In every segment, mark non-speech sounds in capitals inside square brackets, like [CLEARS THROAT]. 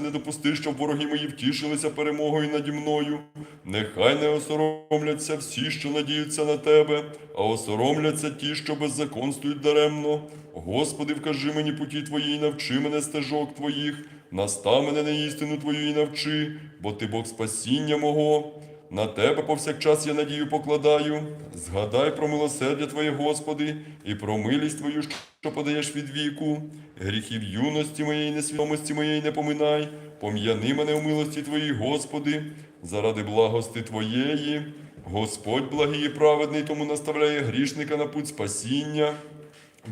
не допусти, щоб вороги мої втішилися перемогою наді мною. Нехай не осоромляться всі, що надіються на тебе, а осоромляться ті, що беззаконствують даремно. Господи, вкажи мені путі твої і навчи мене стежок твоїх, настав мене на істину твою і навчи, бо ти Бог спасіння мого. На тебе повсякчас я надію покладаю. Згадай про милосердя Твоє, Господи, і про милість Твою, що подаєш від віку. Гріхів юності моєї, несвідомості моєї не поминай. Пом'яни мене у милості Твоїй, Господи, заради благости Твоєї. Господь благий і праведний, тому наставляє грішника на путь спасіння.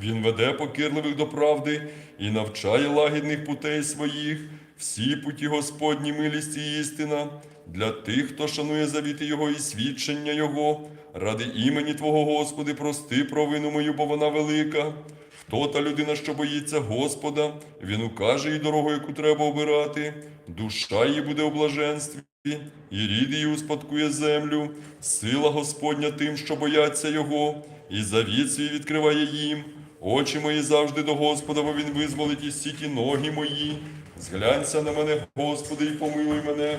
Він веде покірливих до правди і навчає лагідних путей своїх. Всі путі Господні милість і істина для тих, хто шанує завіти Його і свідчення Його. Ради імені Твого, Господи, прости провину мою, бо вона велика. Хто та людина, що боїться Господа, він укаже їй дорогу, яку треба обирати. Душа її буде у блаженстві, і рід її успадкує землю. Сила Господня тим, що бояться Його, і завіт свій відкриває їм. Очі мої завжди до Господа, бо Він визволить із сіті ноги мої. Зглянься на мене, Господи, і помилуй мене,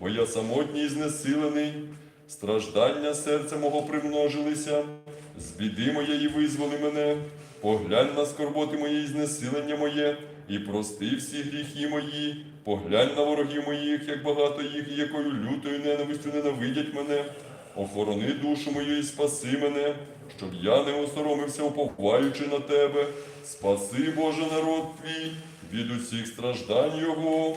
бо я самотній і знесилений. Страждання серця мого примножилися, з біди моєї визволи мене, поглянь на скорботи мої і знесилення моє, і прости всі гріхи мої, поглянь на ворогів моїх, як багато їх, і якою лютою ненавистю ненавидять мене. Охорони душу мою і спаси мене, щоб я не осоромився, уповаючи на тебе. Спаси, Боже, народ твій від усіх страждань Його.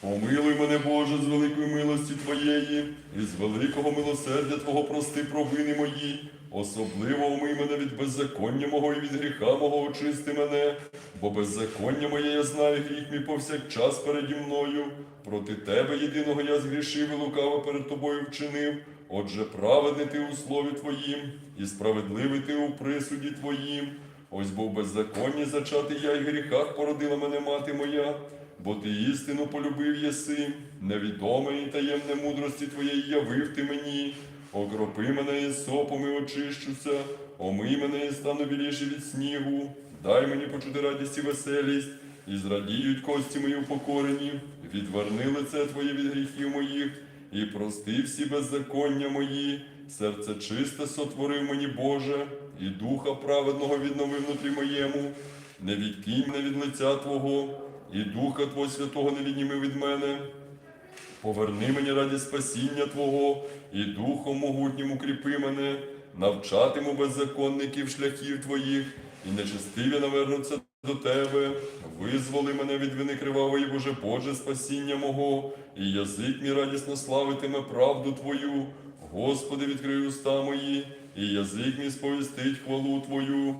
Помилуй мене, Боже, з великої милості Твоєї, і з великого милосердя Твого прости провини мої. Особливо умий мене від беззаконня мого і від гріха мого очисти мене, бо беззаконня моє я знаю, гріх мій повсякчас переді мною. Проти Тебе єдиного я згрішив і лукаво перед Тобою вчинив. Отже, праведний ти у слові Твоїм, і справедливий ти у присуді Твоїм. Ось бо в беззаконні зачати я, в гріхах породила мене мати моя, бо ти істину полюбив єси, невідоме і таємне мудрості твоєї явив ти мені. Окропи мене і сопом і очищуся, омий мене і стану біліше від снігу. Дай мені почути радість і веселість, і зрадіють кості мої упокорені, відверни лице Твоє від гріхів моїх, і прости всі беззаконня мої, серце чисте сотворив мені, Боже, і духа праведного віднови внутрі моєму. Не відкинь мене від лиця Твого, і Духа Твого Святого не відніми від мене. Поверни мені раді спасіння Твого, і Духом могутнім укріпи мене, навчатиму беззаконників шляхів Твоїх, і нечестиві навернуться до Тебе. Визволи мене від вини кривавої, Боже, Боже, спасіння мого, і язик мій радісно славитиме правду Твою. Господи, відкрий уста мої, і язик мій сповістить хвалу Твою.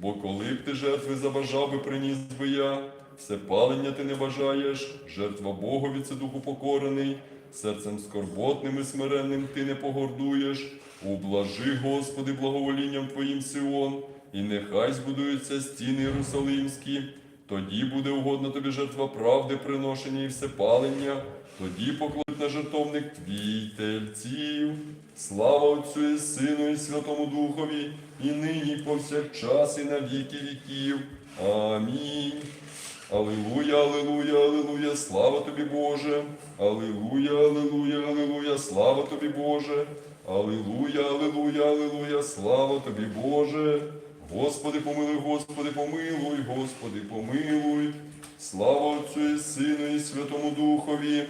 Бо коли б ти жертви забажав би, приніс би я, все палення ти не бажаєш, жертва Богові це духу покорений, серцем скорботним і смиренним ти не погордуєш. Ублажи, Господи, благоволінням Твоїм Сион, і нехай збудуються стіни Єрусалимські. Тоді буде угодна тобі жертва правди, приношення і все палення, тоді покладуть на жертовник твій тельців. Слава Отцю і Сину, і Святому Духові, і нині, повсякчас, і на віки віків. Амінь. Алилуя, алилуя, алилуя, слава тобі, Боже. Алилуя, алилуя, алилуя, слава тобі, Боже. Алилуя, алилуя, алилуя, слава тобі, Боже. Господи, помилуй, Господи, помилуй, Господи, помилуй. Слава Отцю і Сину, і Святому Духові.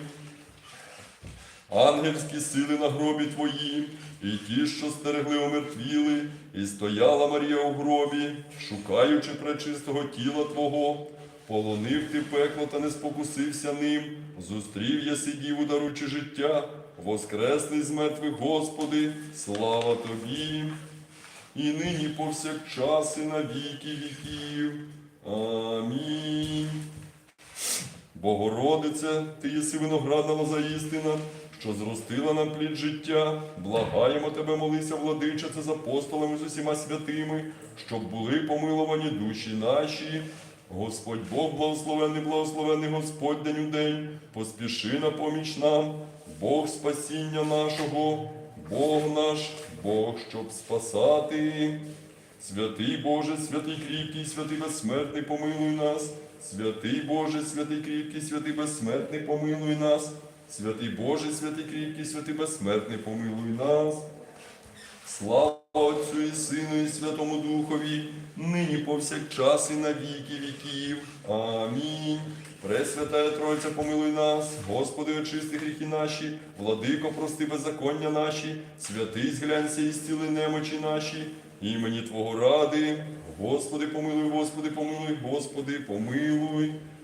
Ангельські сили на гробі твої, і ті, що стерегли, омертвіли, і стояла Марія у гробі, шукаючи пречистого тіла Твого, полонив ти пекло та не спокусився ним, зустрів я сидів, даруючи життя, воскреслий з мертвих, Господи, слава Тобі, і нині повсякчас, і на віки віків. Амінь. Богородице, ти єси виноградна лоза істина, що зростила нам плід життя. Благаємо тебе, молися, владичице, з апостолами з усіма святими, щоб були помиловані душі наші. Господь Бог, благословенний, благословенний Господь день у день, поспіши на поміч нам, Бог спасіння нашого, Бог наш, Бог, щоб спасати. Святий Боже, святий кріпкий, святий безсмертний, помилуй нас, Святий Боже, святий кріпкий, святий безсмертний, помилуй нас. Святий Боже, святий кріпкий, святий безсмертний, помилуй нас. Слава Отцю і Сину, і Святому Духові, нині повсякчас і на віки віків. Амінь. Пресвятая Тройця, помилуй нас, Господи, очисти гріхи наші, владико, прости беззаконня наші, святий зглянься і зціли немочі наші, імені Твого ради. Господи, помилуй, Господи, помилуй, Господи, помилуй.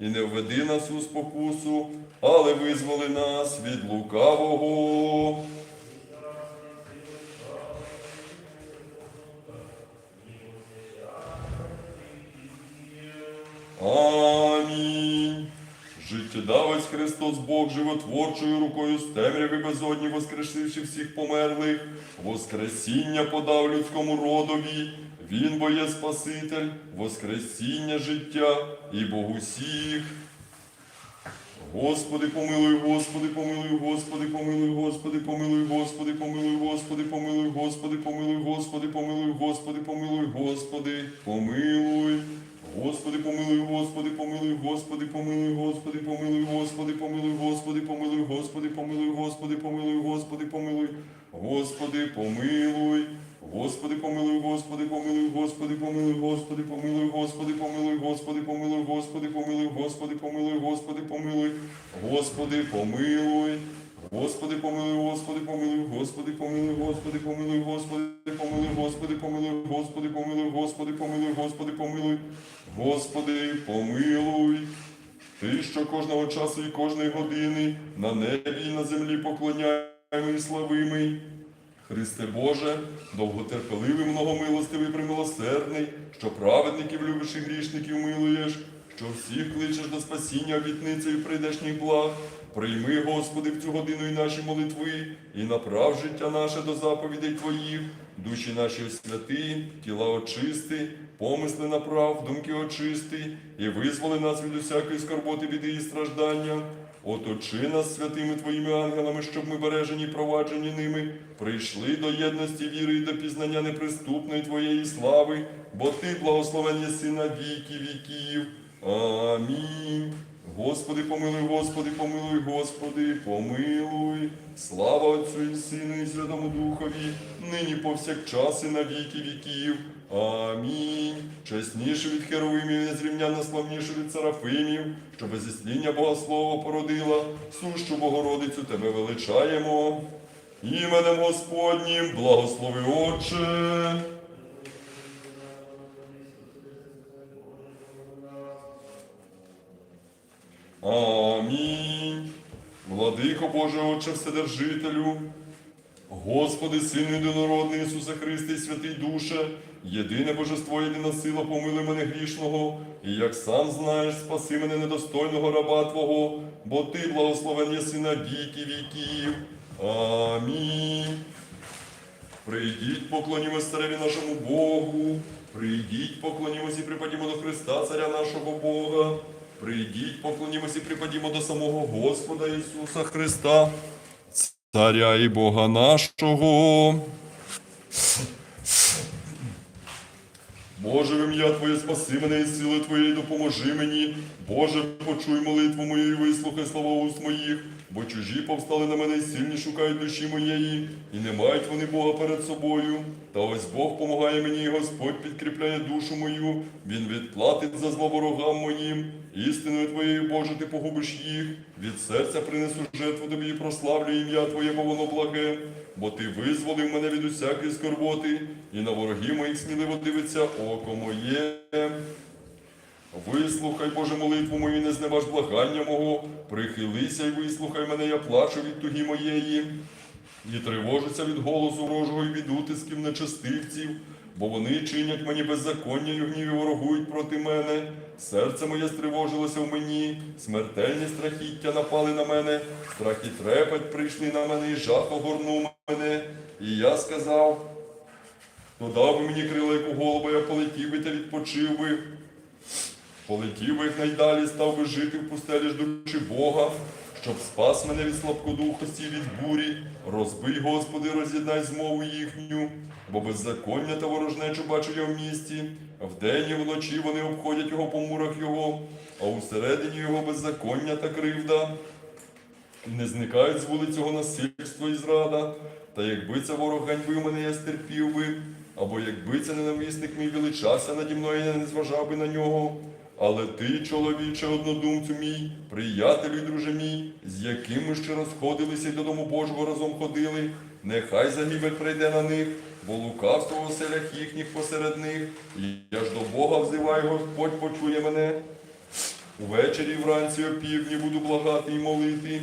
і не введи нас у спокусу, але визволи нас від лукавого. Амінь. Життєдавець Христос Бог животворчою рукою з темряви безодні, воскрешивши всіх померлих, Воскресіння подав людському родові. Він бо є Спаситель, Воскресіння життя і Бог усіх. Господи, помилуй, Господи, помилуй, Господи, помилуй, Господи, помилуй, Господи, помилуй, Господи, помилуй, Господи, помилуй, Господи, помилуй, Господи, помилуй, Господи, помилуй. Господи, помилуй, Господи, помилуй, Господи, помилуй, Господи, помилуй, Господи, помилуй, Господи, помилуй, Господи, помилуй, Господи, помилуй, Господи, помилуй, Господи, помилуй. Господи, помилуй, Господи, помилуй, Господи, помилуй, Господи, помилуй, Господи, помилуй, Господи, помилуй, Господи, помилуй, Господи, помилуй, Господи, помилуй, Господи, помилуй. Господи, помилуй, Господи, помилуй, Господи, помилуй, Господи, помилуй, Господи, помилуй, Господи, помилуй, Господи, помилуй, Господи, помилуй, Господи, помилуй, Господи, помилуй. Ти, що кожного часу і кожної години на небі і на землі поклоняємо і славимий. Христе Боже, довготерпеливий, многомилостивий, примилосердний, що праведників любиш і грішників милуєш, що всіх кличеш до спасіння обітницею прийдешніх благ. Прийми, Господи, в цю годину і наші молитви, і направ життя наше до заповідей Твоїх, душі наші освяти, тіла очисти, помисли направ, думки очисти, і визволи нас від усякої скорботи, біди і страждання. Оточи нас святими Твоїми ангелами, щоб ми бережені, проваджені ними, прийшли до єдності віри і до пізнання неприступної Твоєї слави, бо Ти благословен єси на віки віків. Амінь. Господи, помилуй, Господи, помилуй, Господи, помилуй. Слава Отцю і Сину і Святому Духові, нині повсякчас і на віки віків. Амінь. Чесніше від херовимів, незрівняно славніше від серафимів, що без ісління Богослова породила, сущу Богородицю Тебе величаємо. Іменем Господнім благослови Отче. Амінь. Владико Боже Отче Вседержителю, Господи, Сину єдинородний Ісусе Христе, і святий Душе, єдине Божество, єдина сила, помилуй мене грішного, і як сам знаєш, спаси мене недостойного раба Твого, бо Ти благословен єси на віки віків. Амінь. Прийдіть, поклонімось цареві нашому Богу. Прийдіть, поклонімось і припадімо до Христа, царя нашого Бога. Прийдіть, поклонімося і припадімо до самого Господа Ісуса Христа, Царя і Бога нашого. Боже, в ім'я Твоє спаси мене і сили Твоєї допоможи мені. Боже, почуй молитву мою і вислухай слова уст моїх, бо чужі повстали на мене і сильні шукають душі моєї, і не мають вони Бога перед собою. Та ось Бог помагає мені, і Господь підкріпляє душу мою. Він відплатить за зло ворогам моїм. Істиною Твоєю, Боже, ти погубиш їх. Від серця принесу жертву тобі і прославлю ім'я Твоє, бо воно благе, бо ти визволив мене від усякої скорботи, і на ворогів моїх сміливо дивиться око моє. Вислухай, Боже, молитву мою, не зневаж благання мого, прихилися і вислухай мене, я плачу від туги моєї, і тривожуся від голосу ворожого і від утисків нечестивців, бо вони чинять мені беззаконня і в гніві ворогують проти мене. Серце моє стривожилося в мені, смертельні страхіття напали на мене, страх і трепет прийшли на мене, і жах огорнув мене. І я сказав, то дав би мені крила, як у голуба, я полетів би та відпочив би. Полетів би якнайдалі, став би жити в пустелі, ждучи Бога, щоб спас мене від слабкодухості, від бурі. Розбий, Господи, роз'єднай змову їхню, бо беззаконня та ворожнечу бачу я в місті. Вдень і вночі вони обходять його по мурах його, а усередині його беззаконня та кривда. І не зникають з вулиць його насильство і зрада. Та якби це ворог ганьбив мене, я стерпів би, або якби це ненависник мій величався наді мною, я не зважав би на нього. Але ти, чоловіче, однодумцю мій, приятелю й друже мій, з яким ми ще розходилися й додому Божого разом ходили, нехай загибель прийде на них, бо лукавство в оселях їхніх посеред них. І я ж до Бога взиваю, Господь почує мене. Увечері вранці опівдні буду благати і молити.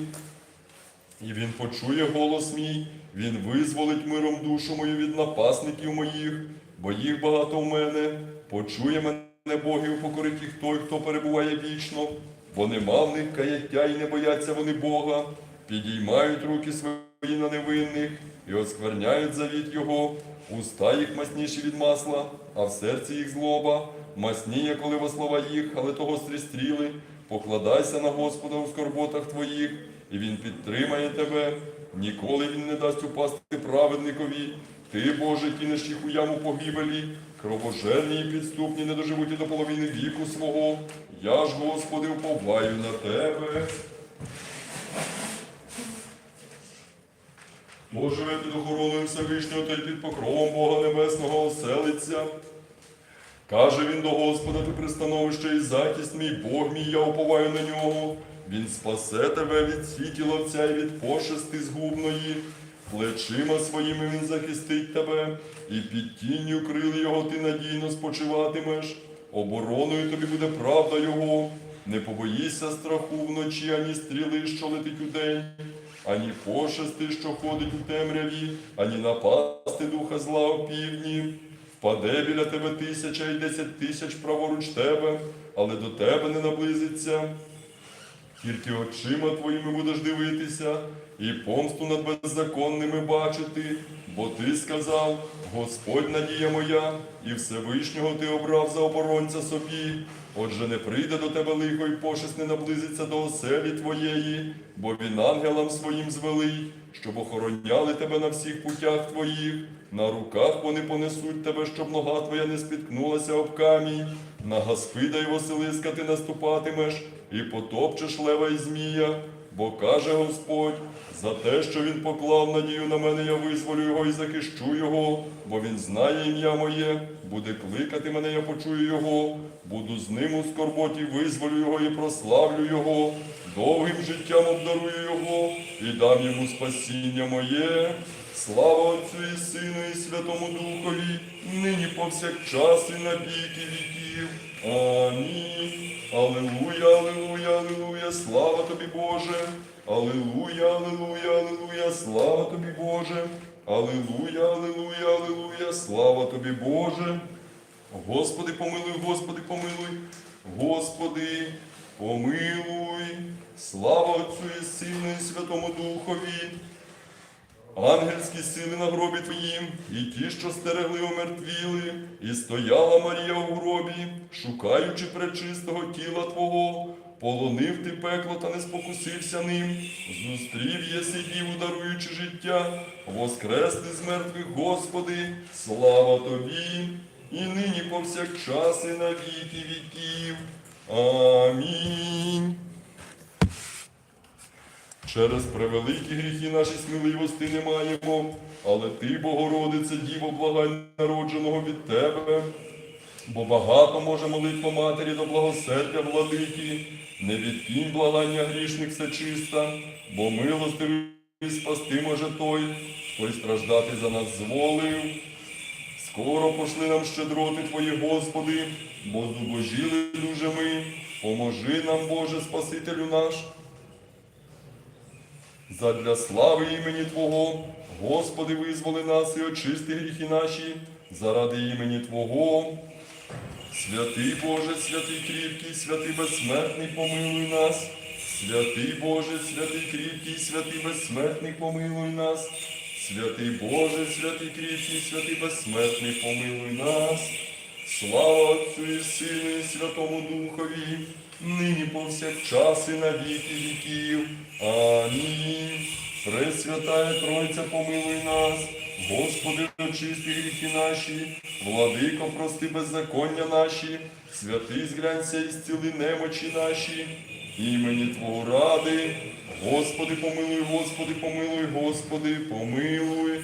І він почує голос мій, він визволить миром душу мою від напасників моїх, бо їх багато в мене. Почує мене Бог і упокорить їх той, хто перебуває вічно, бо нема в них каяття і не бояться вони Бога, підіймають руки свої на невинних і оскверняють завіт Його, уста їх масніші від масла, а в серці їх злоба, масніє, коли во слова їх, але того стрістріли. Покладайся на Господа у скорботах твоїх, і Він підтримає тебе. Ніколи він не дасть упасти праведникові. Ти, Боже, кинеш їх у яму погибелі, кровожерні і підступні не доживуть і до половини віку свого. Я ж, Господи, уповаю на тебе. Живе під охороною Всевишнього, той під покровом Бога Небесного оселиться. Каже він до Господа, ти пристановище і захист мій, Бог мій, я уповаю на нього. Він спасе тебе від світі ловця і від пошести згубної. Плечима своїми він захистить тебе, і під тінню крил його ти надійно спочиватимеш. Обороною тобі буде правда його. Не побоїшся страху вночі, ані стріли, що летить удень, ані пошести, що ходить у темряві, ані напасти духа зла у півдні. Впаде біля тебе тисяча і десять тисяч праворуч тебе, але до тебе не наблизиться. Тільки очима твоїми будеш дивитися, і помсту над беззаконними бачити, бо ти сказав, Господь надія моя, і Всевишнього ти обрав за оборонця собі. Отже, не прийде до тебе лихо, і пошесть не наблизиться до оселі твоєї, бо він ангелам своїм звелий, щоб охороняли тебе на всіх путях твоїх. На руках вони понесуть тебе, щоб нога твоя не спіткнулася об камінь. На Гаспида й Василиска ти наступатимеш, і потопчеш лева й змія. Бо каже Господь, за те, що він поклав надію на мене, я визволю його і захищу його, бо він знає ім'я моє, буде кликати мене, я почую його, буду з ним у скорботі, визволю його і прославлю його, довгим життям обдарую його і дам йому спасіння моє. Слава Отцю і Сину, і Святому Духові, нині повсякчас і на віки віків. Амінь. Аллилуйя, аллилуйя, аллилуйя, слава тобі, Боже. Аллилуйя, аллилуйя, аллилуйя, слава тобі, Боже. Аллилуйя, аллилуйя, аллилуйя, слава тобі, Боже. Господи, помилуй, Господи, помилуй, Господи, помилуй. Слава Отцю і Сину, і Святому Духові. Ангельські сили на гробі твоїм, і ті, що стерегли, умертвіли, і стояла Марія у гробі, шукаючи пречистого тіла Твого, полонив ти пекло та не спокусився ним, зустрів єси діву, даруючи життя, воскресни з мертвих, Господи, слава Тобі, і нині повсякчас, і на віки віків. Амінь. Через превеликі гріхи наші сміливості не маємо, але ти, Богородице, Діво, благай народженого від тебе, бо багато може молитва матері до благосердя владики, не відкинь благання грішних всечиста, бо милостивий спасти може той, хто й страждати за нас зволив. Скоро пошли нам щедроти Твої, Господи, бо зубожіли дуже ми, поможи нам, Боже, Спасителю наш. Задля слави імені Твого, Господи, визволи нас і очисти гріхи наші, заради імені Твого. Святий Боже, святий кріпкий, святий безсмертний, помилуй нас. Святий Боже, святий кріпкий, святий безсмертний, помилуй нас. Святий Боже, святий кріпкий, святий безсмертний, помилуй нас. Слава Отцю і Сину і Святому Духові, нині повсякчас і на віки віків. Амінь. Пресвятая Тройця, помилуй нас. Господи, очисти гріхи наші, владико, прости беззаконня наші, святий зглянься і зціли немочі наші, імені Твого ради. Господи, помилуй, Господи, помилуй, Господи, помилуй.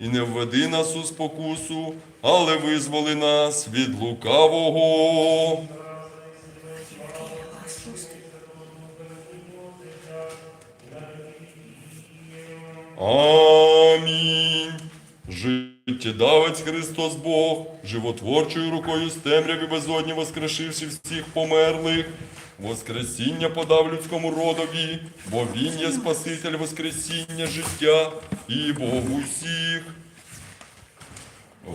і не введи нас у спокусу, але визволи нас від лукавого. Амінь. Життєдавець Христос Бог, животворчою рукою з темряві безодні воскрешивши всіх померлих, Воскресіння подав людському родові, бо Він є Спаситель Воскресіння життя і Бог усіх.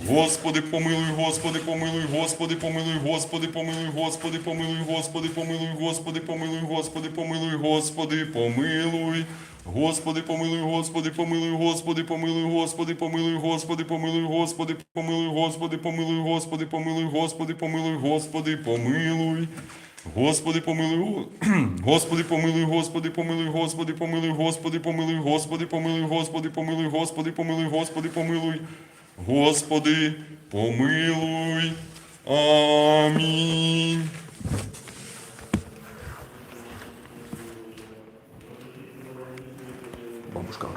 Господи, помилуй, Господи, помилуй, Господи, помилуй, Господи, помилуй, Господи, помилуй, Господи, помилуй, Господи, помилуй, Господи, помилуй, Господи, помилуй. Господи, помилуй, Господи, помилуй, Господи, помилуй, Господи, помилуй, Господи, помилуй, Господи, помилуй, Господи, помилуй, Господи, помилуй, Господи, помилуй, Господи, помилуй. Господи, помилуй, [CLEARS THROAT] Господи, помилуй, Господи, помилуй, Господи, помилуй, Господи, помилуй, Господи, помилуй, Господи, помилуй, Господи, помилуй, Господи, помилуй. Господи, помилуй. Амінь. Бабушка.